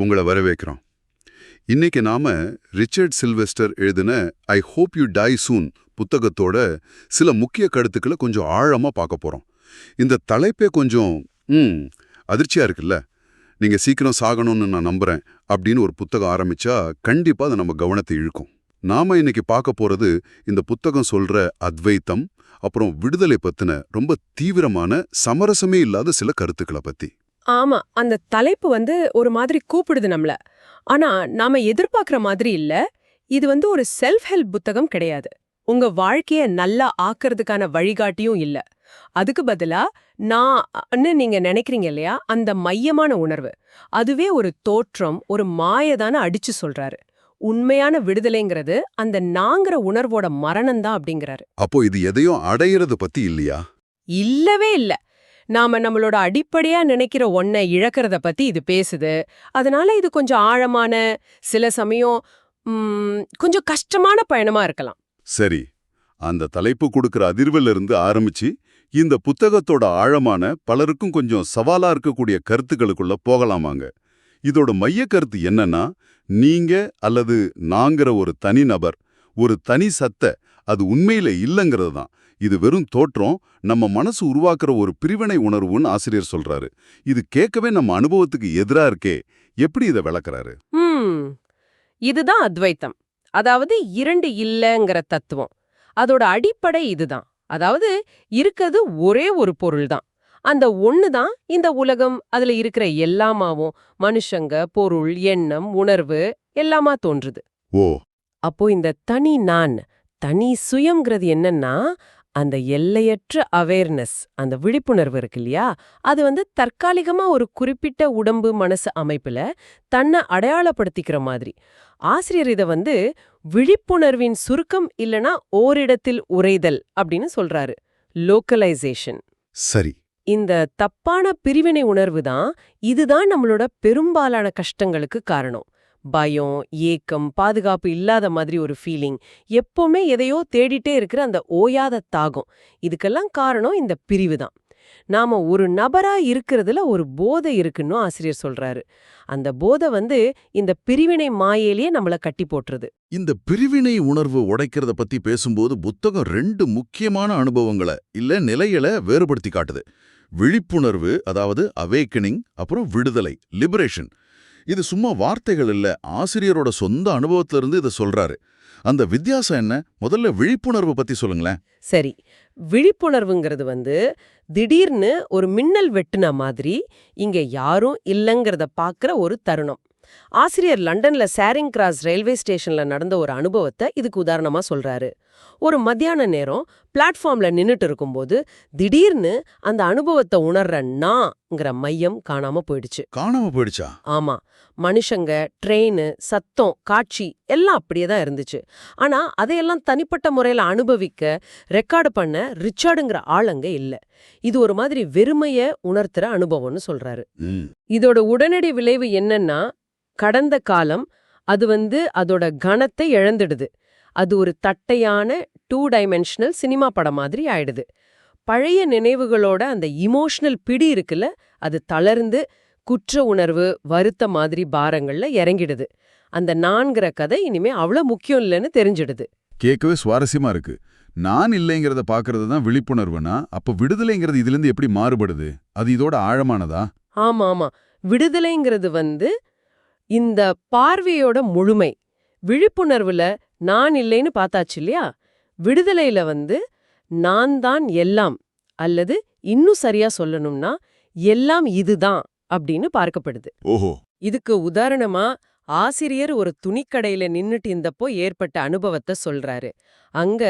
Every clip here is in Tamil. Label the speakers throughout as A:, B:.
A: உங்களை வரவேற்கிறோம். இன்னைக்கு நாம ரிச்சர்ட் சில்வெஸ்டர் எழுதின I hope you die soon புத்தகத்தோட சில முக்கிய கருத்துக்களை கொஞ்சம் ஆழமா பார்க்க போறோம். இந்த தலைப்பே கொஞ்சம் ம் அதிர்ச்சியா இருக்குல்ல? நீங்க சீக்கிரம் சாகணும்னு நான் நம்புகிறேன் அப்படின்னு ஒரு புத்தகம் ஆரம்பிச்சா கண்டிப்பா அதை நம்ம கவனத்தை இழுக்கும். நாம இன்னைக்கு பார்க்க போறது இந்த புத்தகம் சொல்ற அத்வைத்தம் அப்புறம் விடுதலை பத்தின ரொம்ப தீவிரமான சமரசமே இல்லாத சில கருத்துக்களை பத்தி.
B: ஆமா அந்த தலைப்பு வந்து ஒரு மாதிரி கூப்பிடுது நம்மள. ஆனா நாம எதிர்பார்க்கிற மாதிரி இல்ல. இது வந்து ஒரு செல்ஃப் ஹெல்ப் புத்தகம் கிடையாது. உங்க வாழ்க்கைய நல்லா ஆக்குறதுக்கான வழிகாட்டியும் இல்ல. அதுக்கு பதிலா நான் நீங்க நினைக்கிறீங்க இல்லையா அந்த மையமான உணர்வு. அதுவே ஒரு தோற்றம் ஒரு மாயதான அடிச்சு சொல்றாரு. உண்மையான விடுதலைங்கிறது அந்த நாங்கிற உணர்வோட மரணம்தான் அப்படிங்கிறாரு.
A: அப்போ இது எதையும் அடையிறது பத்தி இல்லையா?
B: இல்லவே இல்ல. நாம நம்மளோட அடிப்படையா நினைக்கிற ஒன்ன இழக்கிறத பத்தி இது பேசுது. அதனால இது கொஞ்சம் ஆழமான சில சமயம் கொஞ்சம் கஷ்டமான பயணமா இருக்கலாம்.
A: சரி. அந்த தலைப்பு கொடுக்கிற அதிர்வுல இருந்து ஆரம்பிச்சு இந்த புத்தகத்தோட ஆழமான பலருக்கும் கொஞ்சம் சவாலா இருக்கக்கூடிய கருத்துக்களுக்குள்ள போகலாமாங்க இதோட மைய கருத்து என்னன்னா நீங்க அல்லது நாங்கிற ஒரு தனிநபர் ஒரு தனி சத்த அது உண்மையில இல்லைங்கிறது தான். இது வெறும் தோற்றம் நம்ம மனசு உருவாக்குற ஒரு பிரிவினை உணர்வுன்னு ஆசிரியர் சொல்றாரு. இது கேட்கவே நம்ம அனுபவத்துக்கு எதிரா இருக்கே எப்படி இதை விளக்குறாரு?
B: இதுதான் அத்வைத்தம். அதாவது இரண்டு இல்லங்கிற தத்துவம். அதோட அடிப்படை இதுதான். அதாவது இருக்கிறது ஒரே ஒரு பொருள் தான் அந்த ஒண்ணு தான் இந்த உலகம். அதுல இருக்கிற எல்லாமாவும் மனுஷங்க பொருள் எண்ணம் உணர்வு எல்லாமா தோன்றுது.
A: ஓ.
B: அப்போ இந்த தனி நான் தனி சுயம்ங்கிறது என்னன்னா அந்த எல்லையற்ற அவேர்னஸ் அந்த விழிப்புணர்வு இருக்கு இல்லையா அது வந்து தற்காலிகமா ஒரு குறிப்பிட்ட உடம்பு மனசு அமைப்புல தன்னை அடையாளப்படுத்திக்கிற மாதிரி. ஆசிரியர் இத வந்து விழிப்புணர்வின் சுருக்கம் இல்லனா ஓரிடத்தில் உறைதல் அப்படின்னு சொல்றாரு. லோக்கலைசேஷன்
A: சரி.
B: இந்த தப்பான பிரிவினை உணர்வு தான் இதுதான் நம்மளோட பெரும்பாலான கஷ்டங்களுக்கு காரணம். பயம் ஏக்கம் பாதுகாப்பு இல்லாத மாதிரி ஒரு ஃபீலிங் எப்பவுமே எதையோ தேடிட்டே இருக்கிற அந்த ஓயாத தாகம். இதுக்கெல்லாம் காரணம் இந்த பிரிவு தான். நாம ஒரு நபரா இருக்கிறதுல ஒரு போதை இருக்குன்னு ஆசிரியர் சொல்றாரு. அந்த போதை வந்து இந்த பிரிவினை மாயையிலேயே நம்மள கட்டி போட்டுருது.
C: இந்த பிரிவினை உணர்வு உடைக்கிறத பத்தி பேசும்போது புத்தகம் ரெண்டு முக்கியமான அனுபவங்களை இல்ல நிலைகளை வேறுபடுத்தி காட்டுது. விழிப்புணர்வு அதாவது அவேக்கனிங் அப்புறம் விடுதலை லிபரேஷன் இது சும்மா வார்த்தைகள் இல்ல. ஆசிரியரோட சொந்த அனுபவத்திலிருந்து இதை சொல்றாரு. அந்த வித்தியாசம் என்ன? முதல்ல விழிப்புணர்வு பத்தி சொல்லுங்களேன்.
B: சரி. விழிப்புணர்வுங்கிறது வந்து திடீர்னு ஒரு மின்னல் வெட்டுன மாதிரி இங்க யாரும் இல்லைங்கிறத பார்க்குற ஒரு தருணம். ஆசிரியர் லண்டன்ல சாரிங் கிராஸ் ரயில்வே ஸ்டேஷன்ல நடந்த ஒரு அனுபவத்தை இதுக்கு உதாரணமா சொல்றாரு. ஒரு மத்தியான நேரம் பிளாட்ஃபார்ம்ல நின்னுட்டு இருக்கும்போது திடீர்னு அந்த அனுபவத்தை உணர்ற நான்ங்கிற மையம் காணாம போயிடுச்சு.
C: காணாம போயிடுச்சா?
B: ஆமா. மனுஷங்க ட்ரெயின் சத்தம் காட்சி எல்லாம் அப்படியே தான் இருந்துச்சு. ஆனா அதையெல்லாம் தனிப்பட்ட முறையில அனுபவிக்க ரெக்கார்டு பண்ண ரிச்சார்டுங்கிற ஆளுங்க இல்ல. இது ஒரு மாதிரி வெறுமைய உணர்த்துற அனுபவம்னு சொல்றாரு. இதோட உடனடி விளைவு என்னன்னா கடந்த காலம் அது வந்து அதோட கணத்தை இழந்துடுது. அது ஒரு தட்டையான டூ டைமென்ஷனல் சினிமா படம் மாதிரி ஆயிடுது. பழைய நினைவுகளோட அந்த இமோஷனல் பிடி இருக்குல்ல அது தளர்ந்து குற்ற உணர்வு வருத்த மாதிரி பாரங்கள்ல இறங்கிடுது. அந்த நான்கிற கதை இனிமே அவ்வளவு முக்கியம் இல்லைன்னு தெரிஞ்சிடுது.
C: கேட்கவே சுவாரஸ்யமா இருக்கு. நான் இல்லைங்கிறத பாக்குறது தான் விழிப்புணர்வுனா அப்ப விடுதலைங்கிறது இதுல இருந்து எப்படி மாறுபடுது? அது இதோட ஆழமானதா?
B: ஆமா ஆமா விடுதலைங்கிறது வந்து இந்த பார்வையோட முழுமை விழிப்புணர்வுல நான் இல்லைன்னு பார்த்தாச்சு இல்லையா? விடுதலையில வந்து நான் தான் எல்லாம் அல்லது இன்னும் சரியா சொல்லணும்னா எல்லாம் இதுதான் அப்படின்னு பார்க்கப்படுது.
C: ஓஹோ.
B: இதுக்கு உதாரணமா ஆசிரியர் ஒரு துணிக்கடையில நின்னுட்டு இருந்தப்போ ஏற்பட்ட அனுபவத்தை சொல்றாரு. அங்க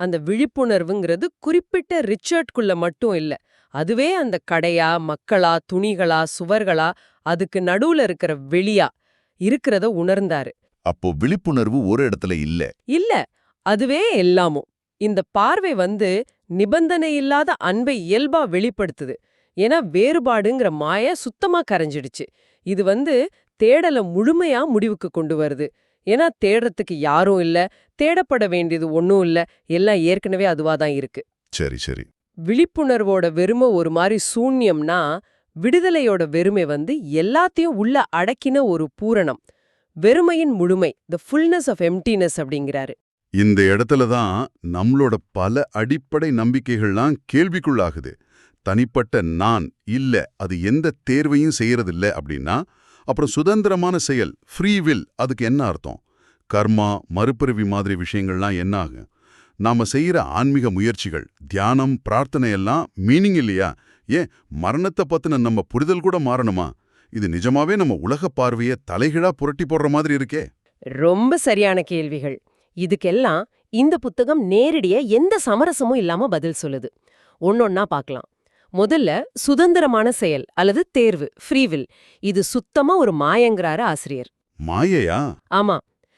B: அந்த விழிப்புணர்வுங்கிறது குறிப்பிட்ட ரிச்சர்ட்குள்ள மட்டும் இல்ல அதுவே அந்த கடையா மக்களா துணிகளா சுவர்களா அதுக்கு நடுவுல இருக்கிற வெளியா இருக்கிறத உணர்ந்தாரு.
C: அப்போ விழிப்புணர்வு ஒரு இடத்துல இல்ல.
B: இல்ல அதுவே எல்லாமும் இந்த பார்வை வந்து நிபந்தனை இல்லாத அன்பை இயல்பா வெளிப்படுத்துது. ஏன்னா வேறுபாடுங்கிற மாய சுத்தமா கரைஞ்சிடுச்சு. இது வந்து தேடல முழுமையா முடிவுக்கு கொண்டு வருது. ஏன்னா தேடுறதுக்கு யாரும் இல்ல தேடப்பட வேண்டியது ஒன்னும் இல்ல எல்லாம் ஏற்கனவே அதுவா தான் இருக்கு.
C: சரி சரி.
B: விழிப்புணர்வோட வெறுமை ஒரு மாதிரி சூன்யம்னா விடுதலையோட வெறுமை வந்து எல்லாத்தையும் உள்ள அடக்கின ஒரு பூரணம். வெறுமையின் முழுமை த ஃபுல்னஸ் ஆஃப் எம்டினஸ் அப்படிங்கிறாரு.
A: இந்த இடத்துல தான் நம்மளோட பல அடிப்படை நம்பிக்கைகள்லாம் கேள்விக்குள்ளாகுது. தனிப்பட்ட நான் இல்ல அது எந்த தேர்வையும் செய்யறதில்ல அப்படின்னா அப்புறம் சுதந்திரமான செயல் ஃப்ரீ வில் அதுக்கு என்ன அர்த்தம்? கர்மா மறுபிறவி மாதிரி விஷயங்கள்லாம் என்ன ஆகும்? நாம செய்யற ஆன்மீக முயற்சிகள் தியானம் பிரார்த்தனை எல்லாம் மீனிங் இல்லையா? ஏன் மரணத்தை பத்தின நம்ம புரிதல் கூட மாறணுமா? இது நிஜமாவே நம்ம உலக பார்வைய தலைகீழா புரட்டி போடுற மாதிரி இருக்கே.
B: ரொம்ப சரியான கேள்விகள். இதுக்கெல்லாம் இந்த புத்தகம் நேரடியா எந்த சமரசமும் இல்லாம பதில் சொல்லுது. ஒன்னொன்னா பார்க்கலாம் முதல்ல சுதந்திரமான செயல் அல்லது தேர்வு ஃப்ரீவில் இது சுத்தமா ஒரு மாயங்கிறாரு ஆசிரியர்.
A: மாயையா?
B: ஆமா.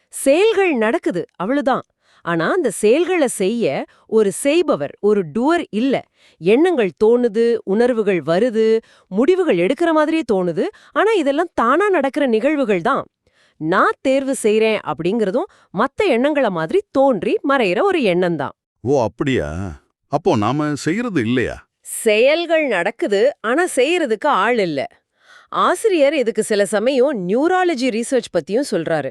B: செயல்கள் நடக்குது அவ்வளவுதான். ஆனா அந்த செயல்களை செய்ய ஒரு செய்பவர் ஒரு டூவர் இல்ல. எண்ணங்கள் தோணுது உணர்வுகள் வருது முடிவுகள் எடுக்கிற மாதிரியே தோணுது. ஆனா இதெல்லாம் தானா நடக்கிற நிகழ்வுகள் தான். நான் தேர்வு செய்றேன் அப்படிங்கறதும் மத்த எண்ணங்கள மாதிரி தோன்றி மறையிற ஒரு எண்ணம் தான்.
A: ஓ அப்படியா? அப்போ நாம செய்யறது இல்லையா?
B: செயல்கள் நடக்குது ஆனா செய்யறதுக்கு ஆள் இல்ல. ஆசிரியர் இதுக்கு சில சமயம் நியூராலஜி ரீசர்ச் பத்தியும் சொல்றாரு.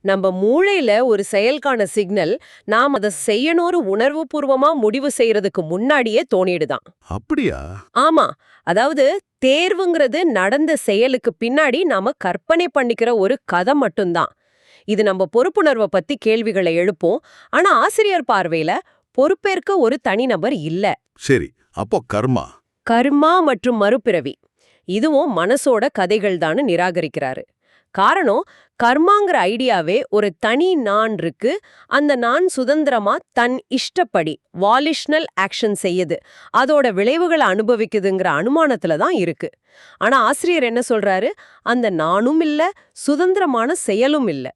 B: நம்ம மூளையில ஒரு செயல்கான சிக்னல் நாம் அதை செய்யணும்னு உணர்வுபூர்வமா முடிவு செய்யறதுக்கு முன்னாடியே தோணிடுதான்.
A: அப்படியா?
B: ஆமா. அதாவது தேர்வுங்கிறது நடந்த செயலுக்கு பின்னாடி நாம கற்பனை பண்ணிக்கிற ஒரு கதை மட்டும்தான். இது நம்ம பொறுப்புணர்வை பத்தி கேள்விகளை எழுப்போம். ஆனா ஆசிரியர் பார்வையில பொறுப்பேற்க ஒரு தனிநபர் இல்ல.
A: சரி அப்போ கர்மா?
B: கர்மா மற்றும் மறுபிறவி. இதுவும் மனசோட கதைகள் தான் நிராகரிக்கிறாரு. காரணம் கர்மாங்கிற ஐடியாவே ஒரு தனி நான் இருக்கு. அந்த நான் சுதந்திரமா தன் இஷ்டப்படி வாலிஷ்னல் ஆக்ஷன் செய்யுது. அதோட விளைவுகளை அனுபவிக்குதுங்கிற அனுமானத்துல தான் இருக்கு. ஆனா ஆசிரியர் என்ன சொல்றாரு? அந்த நானும் இல்ல சுதந்திரமான செயலும் இல்ல.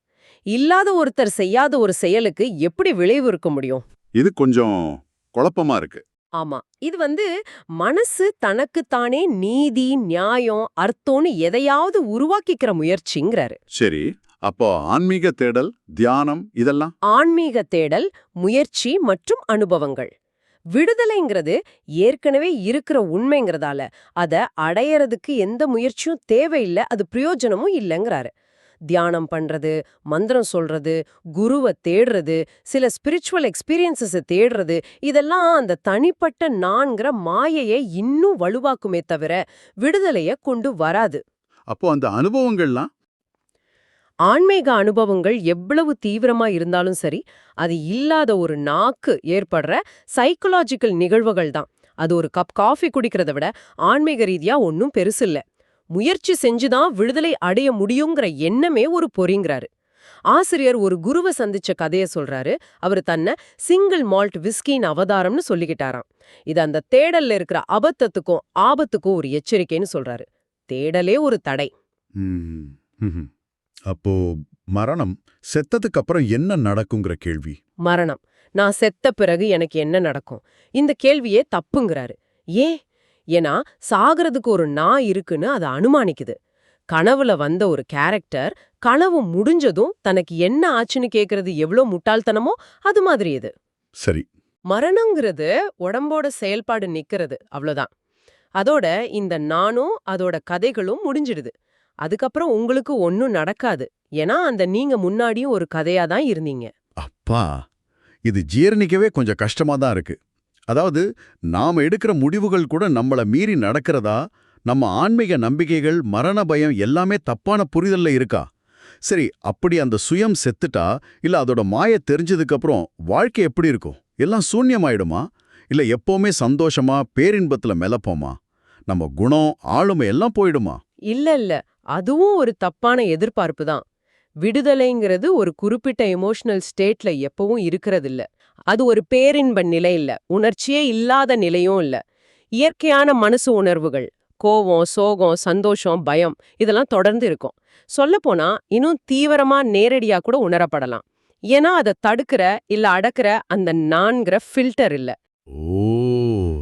B: இல்லாத ஒருத்தர் செய்யாத ஒரு செயலுக்கு எப்படி விளைவு இருக்க முடியும்?
A: இது கொஞ்சம் குழப்பமா இருக்கு.
B: ஆமா. இது வந்து மனசு தனக்குத்தானே நீதி நியாயம் அர்த்தம்னு எதையாவது உருவாக்கிக்கிற முயற்சிங்கிறாரு.
A: சரி. அப்போ ஆன்மீக தேடல் தியானம் இதெல்லாம்?
B: ஆன்மீக தேடல் முயற்சி மற்றும் அனுபவங்கள். விடுதலைங்கிறது ஏற்கனவே இருக்கிற உண்மைங்கிறதால. அத அடையறதுக்கு எந்த முயற்சியும் தேவையில்லை அது பிரயோஜனமும் இல்லைங்கிறாரு. தியானம் பண்றது மந்திரம் சொல்றது குருவை தேடுறது சில ஸ்பிரிச்சுவல் எக்ஸ்பீரியன்சஸை தேடுறது இதெல்லாம் அந்த தனிப்பட்ட நான்கிற மாயையை இன்னும் வலுவாக்குமே தவிர விடுதலைய கொண்டு வராது.
A: அப்போ அந்த அனுபவங்கள்லாம்?
B: ஆன்மீக அனுபவங்கள் எவ்வளவு தீவிரமா இருந்தாலும் சரி அது இல்லாத ஒரு நாக்கு ஏற்படுற சைக்கலாஜிக்கல் நிகழ்வுகள் தான். அது ஒரு கப் காஃபி குடிக்கிறத விட ஆன்மீக ரீதியா ஒன்னும் பெருசில்ல முயற்சி செஞ்சுதான் விடுதலை அடைய முடியுங்கிற எண்ணமே ஒரு பொறிங்கிறாரு. ஆசிரியர் ஒரு குருவை சந்திச்ச கதைய சொல்றாரு. அவர் தன்னை சிங்கிள் மால்ட் விஸ்கின் அவதாரம்னு சொல்லிக்கிட்டாராம். இது அந்த தேடல்ல இருக்கிற அபத்தத்துக்கும் ஆபத்துக்கும் ஒரு எச்சரிக்கைன்னு சொல்றாரு. தேடலே ஒரு தடை.
C: அப்போ மரணம் செத்ததுக்கு அப்புறம் என்ன நடக்குங்கிற கேள்வி?
B: மரணம். நான் செத்த பிறகு எனக்கு என்ன நடக்கும்? இந்த கேள்வியே தப்புங்கிறாரு. ஏன்? ஏன்னா சாகிறதுக்கு ஒரு நான் இருக்குன்னு அதை அனுமானிக்குது. கனவுல வந்த ஒரு கேரக்டர் கனவு முடிஞ்சதும் தனக்கு என்ன ஆச்சுன்னு கேக்குறது எவ்வளோ முட்டாள்தனமோ அது மாதிரி இது.
C: சரி.
B: மரணங்கிறது உடம்போட செயல்பாடு நிக்கிறது அவ்வளோதான் அதோட இந்த நானும் அதோட கதைகளும் முடிஞ்சிடுது. அதுக்கப்புறம் உங்களுக்கு ஒன்னும் நடக்காது. ஏன்னா அந்த நீங்க முன்னாடியும் ஒரு கதையா தான் இருந்தீங்க.
C: அப்பா இது ஜீரணிக்கவே கொஞ்சம் கஷ்டமா தான் இருக்கு. அதாவது நாம எடுக்கிற முடிவுகள் கூட நம்மள மீறி நடக்கிறதா? நம்ம ஆன்மீக நம்பிக்கைகள் மரண பயம் எல்லாமே தப்பான புரிதல்ல இருக்கா? சரி அப்படி அந்த சுயம் செத்துட்டா இல்ல அதோட மாய தெரிஞ்சதுக்கப்புறம் வாழ்க்கை எப்படி இருக்கும்? எல்லாம் சூன்யமாயிடுமா? இல்ல எப்பவுமே சந்தோஷமா பேரின்பத்துல மிளப்போமா நம்ம குணம் ஆளுமை எல்லாம் போயிடுமா?
B: இல்ல இல்ல. அதுவும் ஒரு தப்பான எதிர்பார்ப்பு தான். விடுதலைங்கிறது ஒரு குறிப்பிட்ட எமோஷனல் ஸ்டேட்ல எப்பவும் இருக்கிறதில்ல. அது ஒரு பேரின்ப நிலை இல்ல. உணர்ச்சியே இல்லாத நிலையும் இல்ல. இயற்கையான மனசு உணர்வுகள் கோவம் சோகம் சந்தோஷம் பயம் இதெல்லாம் தொடர்ந்து இருக்கும். சொல்லப்போனா இன்னும் தீவிரமா நேரடியா கூட உணரப்படலாம். ஏன்னா அதை தடுக்கிற இல்ல அடக்குற அந்த நான்கிற ஃபில்டர் இல்ல.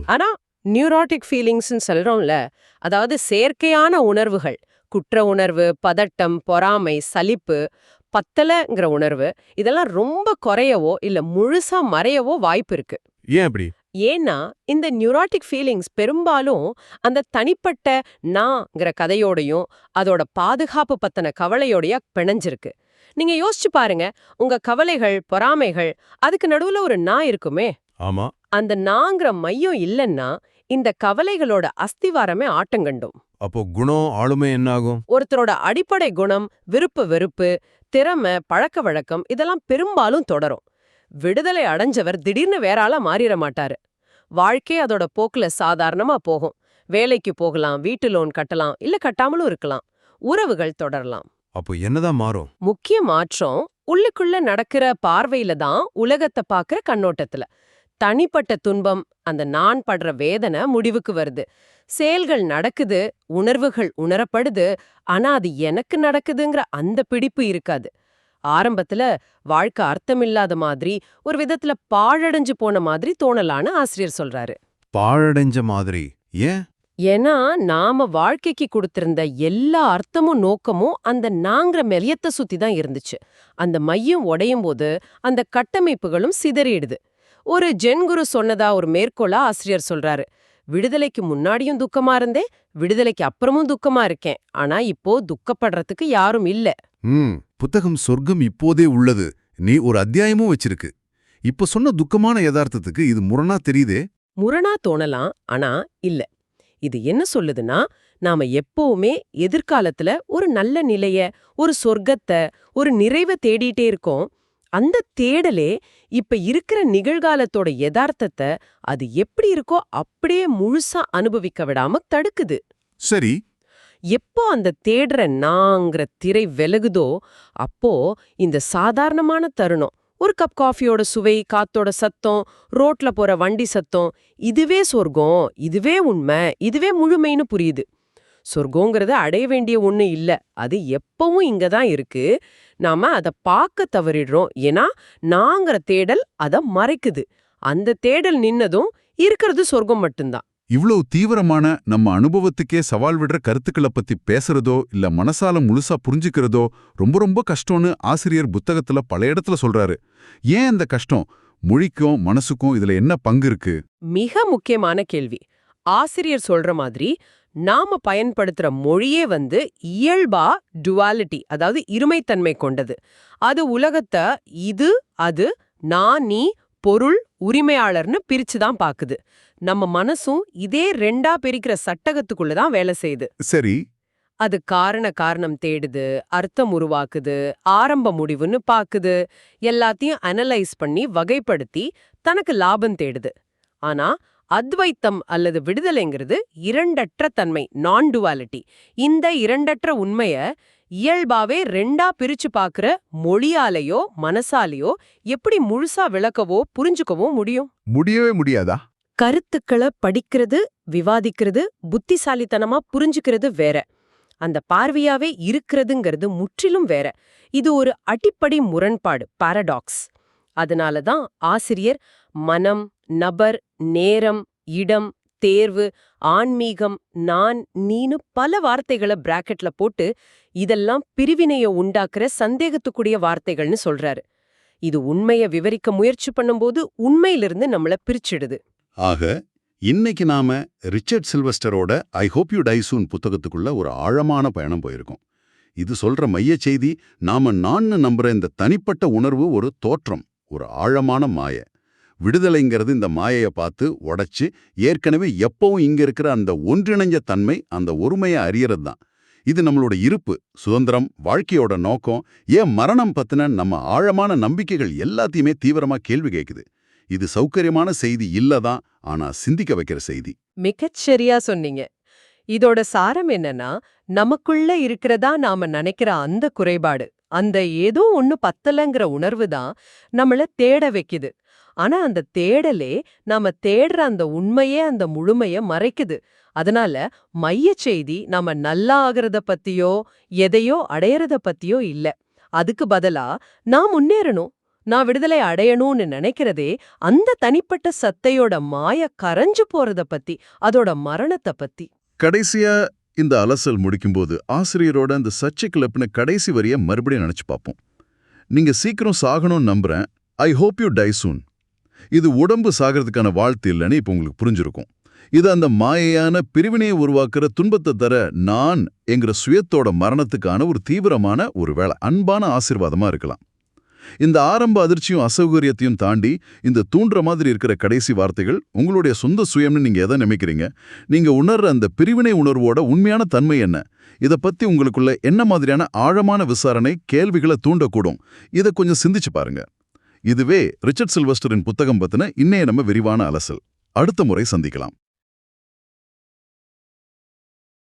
B: ஆனா நியூராட்டிக் ஃபீலிங்ஸ்னு சொல்றோம்ல அதாவது செயற்கையான உணர்வுகள் குற்ற உணர்வு பதட்டம் பொறாமை சலிப்பு பத்தலங்கிற உணர்வு இதெல்லாம் ரொம்ப குறையவோ இல்ல முழுசா மறையவோ வாய்ப்பு இருக்கு.
C: ஏன் அப்படி?
B: ஏன்னா இந்த நியூராட்டிக் ஃபீலிங்ஸ் பெரும்பாலும் அந்த தனிப்பட்ட நான்ங்கிற கதையோடையும் அதோட பாதுகாப்பு பத்தின கவலையோடைய பிணைஞ்சிருக்கு. நீங்க யோசிச்சு பாருங்க உங்க கவலைகள் பொறாமைகள் அதுக்கு நடுவுல ஒரு நான் இருக்குமே.
D: ஆமா.
B: அந்த நாங்கிற மையம் இல்லைன்னா இந்த கவலைகளோட அஸ்திவாரமே ஆட்டங்கண்டும்.
D: அப்போ குணம் ஆளுமை என்னாகும்?
B: ஒருத்தரோட அடிப்படை குணம் விருப்பு வெறுப்பு திறமை பழக்க வழக்கம் இதெல்லாம் பெரும்பாலும் தொடரும். விடுதலை அடைஞ்சவர் திடீர்னு வேற ஆளா மாறிட மாட்டாரு. வாழ்க்கை அதோட போக்குல சாதாரணமா போகும். வேலைக்கு போகலாம் வீட்டு லோன் கட்டலாம் இல்ல கட்டாமலும் இருக்கலாம். உறவுகள் தொடரலாம்.
D: அப்போ என்னதான் மாறும்?
B: முக்கிய மாற்றம் உள்ளுக்குள்ள நடக்கிற பார்வையில தான் உலகத்தை பார்க்கிற கண்ணோட்டத்துல. தனிப்பட்ட துன்பம் அந்த நான் படுற வேதனை முடிவுக்கு வருது. செயல்கள் நடக்குது உணர்வுகள் உணரப்படுது ஆனா அது எனக்கு நடக்குதுங்கிற அந்த பிடிப்பு இருக்காது. ஆரம்பத்துல வாழ்க்கை அர்த்தமில்லாத மாதிரி ஒரு விதத்துல பாழடைஞ்சு போன மாதிரி தோணலான்னு ஆசிரியர் சொல்றாரு.
D: பாழடைஞ்ச மாதிரி? ஏன்?
B: ஏன்னா நாம வாழ்க்கைக்கு கொடுத்திருந்த எல்லா அர்த்தமும் நோக்கமும் அந்த நாங்கிற மெலியத்தை சுத்தி தான் இருந்துச்சு. அந்த மையம் உடையும் போது அந்த கட்டமைப்புகளும் சிதறிடுது. ஒரு ஜென்குரு சொன்னதா ஒரு மேற்கோளா ஆசிரியர் சொல்றாரு. விடுதலைக்கு முன்னாடியும் துக்கமா இருந்தேன் விடுதலைக்கு அப்புறமும் துக்கமா இருக்கேன். ஆனா இப்போ துக்கப்படுறதுக்கு யாரும் இல்ல.
E: ம் புத்தகம் சொர்க்கம் இப்போதே உள்ளது. நீ ஒரு அத்தியாயமும் வச்சிருக்கு. இப்ப சொன்ன துக்கமான யதார்த்தத்துக்கு இது முரணா தெரியுதே?
B: முரணா தோணலாம் ஆனா இல்ல. இது என்ன சொல்லுதுன்னா நாம எப்பவுமே எதிர்காலத்துல ஒரு நல்ல நிலைய ஒரு சொர்க்கத்தை ஒரு நிறைவை தேடிட்டே இருக்கோம். அந்த தேடலே இப்ப இருக்கிற நிகழ்காலத்தோட யதார்த்தத்தை அது எப்படி இருக்கோ அப்படியே முழுசா அனுபவிக்க விடாம தடுக்குது.
E: சரி.
B: எப்போ அந்த தேடுற நாங்கிற திரை விலகுதோ அப்போ இந்த சாதாரணமான தருணம் ஒரு கப் காஃபியோட சுவை காத்தோட சத்தம் ரோட்ல போற வண்டி சத்தம் இதுவே சொர்க்கம் இதுவே உண்மை இதுவே முழுமைன்னு புரியுது. சொர்க்கங்கிறது அடைய வேண்டிய ஒண்ணு இல்ல. அது எப்பவும் இங்க தான் இருக்கு. நாம அத பார்க்க தவறிடுறோம். ஏன்னா நாங்கிற தேடல் அத மறைக்குது. அந்த தேடல் நின்னதும் இருக்கிறது சொர்க்கம் மட்டும்தான்.
A: இவ்வளவு தீவிரமான நம்ம அனுபவத்துக்கே சவால் விடுற கருத்துக்களை பத்தி பேசுறதோ இல்ல மனசால முழுசா புரிஞ்சுக்கிறதோ ரொம்ப ரொம்ப கஷ்டம்னு ஆசிரியர் புத்தகத்துல பல இடத்துல சொல்றாரு. ஏன் இந்த கஷ்டம்? மொழிக்கும் மனசுக்கும் இதுல என்ன பங்கு இருக்கு?
B: மிக முக்கியமான கேள்வி. ஆசிரியர் சொல்ற மாதிரி நாம பயன்படுத்துற மொழியே வந்து இயல்பா டுவாலிட்டி அதாவது இருமைத்தன்மை கொண்டது. அது உலகத்தை இது அது நான் நீ பொருள் உரிமையாளர்னு பிரிச்சு தான் பாக்குது. நம்ம மனசும் இதே ரெண்டா பிரிக்கிற சட்டகத்துக்குள்ள தான் வேலை செய்யுது.
A: சரி.
B: அது காரண காரணம் தேடுது அர்த்தம் உருவாக்குது ஆரம்ப முடிவுன்னு பாக்குது. எல்லாத்தையும் அனலைஸ் பண்ணி வகைப்படுத்தி தனக்கு லாபம் தேடுது. ஆனா அத்வைத்தம் அல்லது விடுதலைங்கிறது இரண்டற்ற தன்மை நான் டுவாலிட்டி இந்த இரண்டற்ற உண்மைய இயல்பாவே ரெண்டா பிரிச்சு பாக்குற மொழியாலேயோ மனசாலேயோ எப்படி முழுசா விளக்கவோ புரிஞ்சுக்கவோ முடியும்?
A: முடியவே முடியாதா?
B: கருத்துக்களை படிக்கிறது விவாதிக்கிறது புத்திசாலித்தனமா புரிஞ்சுக்கிறது வேற. அந்த பார்வையாவே இருக்கிறதுங்கிறது முற்றிலும் வேற. இது ஒரு அடிப்படை முரண்பாடு பாரடாக்ஸ் அதனால தான் ஆசிரியர் மனம் நபர் நேரம் இடம் தேர்வு ஆன்மீகம் நான் நீனு பல வார்த்தைகளை பிராக்கெட்ல போட்டு இதெல்லாம் பிரிவினைய உண்டாக்குற சந்தேகத்துக்குரிய வார்த்தைகள்னு சொல்றாரு. இது உண்மைய விவரிக்க முயற்சி பண்ணும்போது உண்மையிலிருந்து நம்மள பிரிச்சிடுது.
C: ஆக இன்னைக்கு நாம Richard சில்வஸ்டரோட I hope you die soon புத்தகத்துக்குள்ள ஒரு ஆழமான பயணம் போயிருக்கோம். இது சொல்ற மையச் செய்தி நாம நான் நம்புற இந்த தனிப்பட்ட உணர்வு ஒரு தோற்றம் ஒரு ஆழமான மாய. விடுதலைங்கிறது இந்த மாயைய பார்த்து உடைச்சு ஏற்கனவே எப்பவும் இங்க இருக்கிற அந்த ஒன்றிணைஞ்ச தன்மை அந்த ஒருமையை அறியறது தான். இது நம்மளோட இருப்பு சுதந்திரம் வாழ்க்கையோட நோக்கம் ஏன் மரணம் பத்தின நம்ம ஆழமான நம்பிக்கைகள் எல்லாத்தையுமே தீவிரமா கேள்வி கேட்குது இது சௌகரியமான செய்தி இல்லதான் ஆனா சிந்திக்க வைக்கிற செய்தி.
B: மிகச் சரியா சொன்னீங்க. இதோட சாரம் என்னன்னா நமக்குள்ள இருக்கிறதா நாம நினைக்கிற அந்த குறைபாடு அந்த ஏதோ ஒண்ணு பத்தலங்கிற உணர்வு தான் நம்மள தேட வைக்குது. ஆனா அந்த தேடலே நாம தேடுற அந்த உண்மையே அந்த முழுமைய மறைக்குது. அதனால மையச் செய்தி நாம நல்லா ஆகிறத பத்தியோ எதையோ அடையறத பத்தியோ இல்ல. அதுக்கு பதிலா நான் முன்னேறணும் நான் விடுதலை அடையணும்னு நினைக்கிறதே அந்த தனிப்பட்ட சத்தையோட மாய கரைஞ்சு போறத பத்தி அதோட மரணத்தை பத்தி.
A: கடைசியா இந்த அலசல் முடிக்கும்போது ஆசிரியரோட அந்த சர்ச்சை கிளப்னு கடைசி வரிய மறுபடியும் நினைச்சு பார்ப்போம் நீங்க சீக்கிரம் சாகணும்னு நம்புறேன். I hope you die soon
C: இது உடம்பு சாகிறதுக்கான வாழ்த்து இல்லைன்னு இப்போ உங்களுக்கு புரிஞ்சிருக்கும். இது அந்த மாயையான பிரிவினையை உருவாக்குற துன்பத்தை தர நான் என்கிற சுயத்தோட மரணத்துக்கான ஒரு தீவிரமான ஒரு வேலை அன்பான ஆசீர்வாதமா இருக்கலாம். இந்த ஆரம்ப அதிர்ச்சியும் அசௌகரியத்தையும் தாண்டி இந்த தூண்டுற மாதிரி இருக்கிற கடைசி வார்த்தைகள் உங்களுடைய சொந்த சுயம்னு நீங்க எதை நினைக்கிறீங்க? நீங்க உணர்ற அந்த பிரிவினை உணர்வோட உண்மையான தன்மை என்ன? இதை பத்தி உங்களுக்குள்ள என்ன மாதிரியான ஆழமான விசாரணை கேள்விகளை தூண்டக்கூடும்? இதை கொஞ்சம் சிந்திச்சு பாருங்க. இதுவே ரிச்சர்ட் சில்வஸ்டரின் புத்தகம் பத்தின இன்னைய நம்ம விரிவான அலசல். அடுத்த முறை சந்திக்கலாம்.